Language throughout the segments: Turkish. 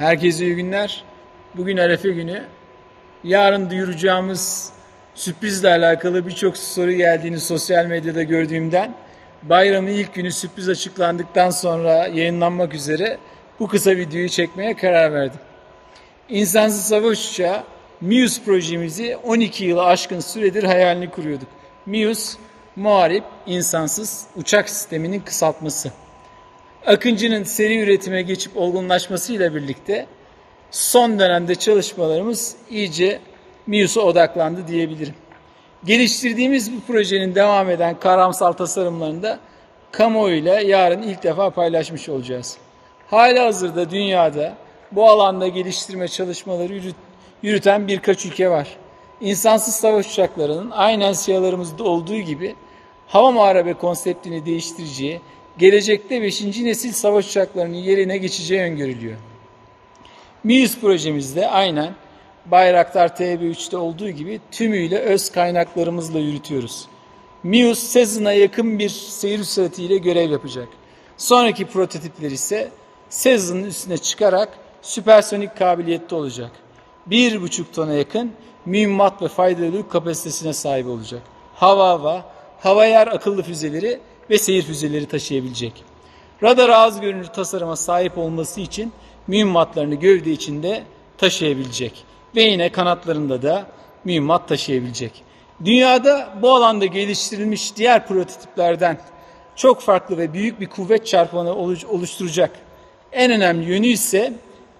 Herkese iyi günler. Bugün Arefe günü. Yarın duyuracağımız sürprizle alakalı birçok soru geldiğini sosyal medyada gördüğümden bayramın ilk günü sürpriz açıklandıktan sonra yayınlanmak üzere bu kısa videoyu çekmeye karar verdim. İnsansız savaş uçağı MIUS projemizi 12 yılı aşkın süredir hayalini kuruyorduk. MIUS, Muharip İnsansız Uçak Sistemi'nin kısaltması. Akıncı'nın seri üretime geçip olgunlaşmasıyla birlikte son dönemde çalışmalarımız iyice MIUS'a odaklandı diyebilirim. Geliştirdiğimiz bu projenin devam eden karamsal tasarımlarını da kamuoyuyla yarın ilk defa paylaşmış olacağız. Hala hazırda dünyada bu alanda geliştirme çalışmaları yürüt, yürüten birkaç ülke var. İnsansız savaş uçaklarının aynen siyalarımızda olduğu gibi hava muharebe konseptini değiştireceği, gelecekte 5. nesil savaş uçaklarının yerine geçeceği öngörülüyor. MİUS projemizde aynen Bayraktar TB3'te olduğu gibi tümüyle öz kaynaklarımızla yürütüyoruz. MİUS Cessna'ya yakın bir seyir süratiyle görev yapacak. Sonraki prototipler ise Cessna'nın üstüne çıkarak süpersonik kabiliyette olacak. 1,5 tona yakın mühimmat ve faydalı kapasitesine sahip olacak. Hava hava, hava yer akıllı füzeleri ve seyir füzeleri taşıyabilecek. Radar ağız görünür tasarıma sahip olması için mühimmatlarını gövde içinde taşıyabilecek. Ve yine kanatlarında da mühimmat taşıyabilecek. Dünyada bu alanda geliştirilmiş diğer prototiplerden çok farklı ve büyük bir kuvvet çarpanı oluşturacak. En önemli yönü ise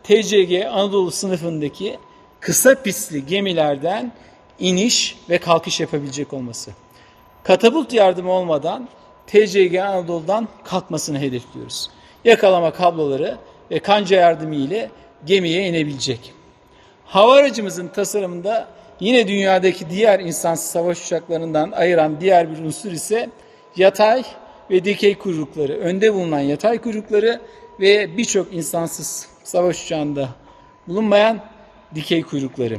TCG Anadolu sınıfındaki kısa pistli gemilerden iniş ve kalkış yapabilecek olması. Katapult yardımı olmadan TCG Anadolu'dan kalkmasını hedefliyoruz. Yakalama kabloları ve kanca yardımı ile gemiye inebilecek. Hava aracımızın tasarımında yine dünyadaki diğer insansız savaş uçaklarından ayıran diğer bir unsur ise yatay ve dikey kuyrukları. Önde bulunan yatay kuyrukları ve birçok insansız savaş uçağında bulunmayan dikey kuyrukları.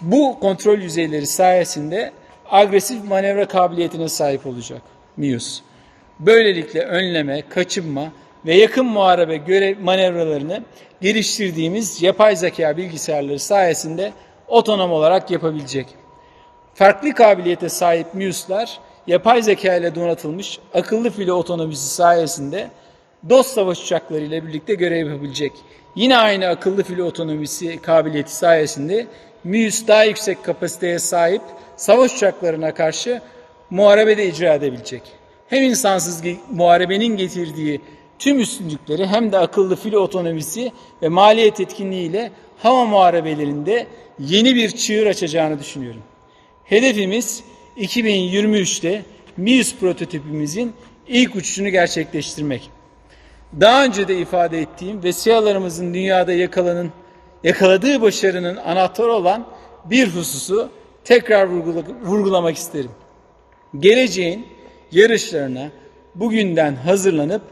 Bu kontrol yüzeyleri sayesinde agresif manevra kabiliyetine sahip olacak MIUS. Böylelikle önleme, kaçınma ve yakın muharebe görev manevralarını geliştirdiğimiz yapay zeka bilgisayarları sayesinde otonom olarak yapabilecek. Farklı kabiliyete sahip MIUS'lar yapay zeka ile donatılmış akıllı filo otonomisi sayesinde dost savaş uçakları ile birlikte görev yapabilecek. Yine aynı akıllı filo otonomisi kabiliyeti sayesinde MIUS daha yüksek kapasiteye sahip savaş uçaklarına karşı muharebede icra edebilecek. Hem insansız muharebenin getirdiği tüm üstünlükleri hem de akıllı filo otonomisi ve maliyet etkinliğiyle hava muharebelerinde yeni bir çığır açacağını düşünüyorum. Hedefimiz 2023'te MIUS prototipimizin ilk uçuşunu gerçekleştirmek. Daha önce de ifade ettiğim ve SİHA'larımızın dünyada yakalanın, yakaladığı başarının anahtarı olan bir hususu tekrar vurgulamak isterim. Geleceğin yarışlarına bugünden hazırlanıp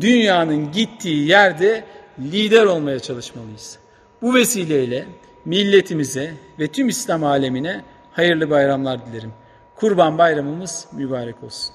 dünyanın gittiği yerde lider olmaya çalışmalıyız. Bu vesileyle milletimize ve tüm İslam alemine hayırlı bayramlar dilerim. Kurban bayramımız mübarek olsun.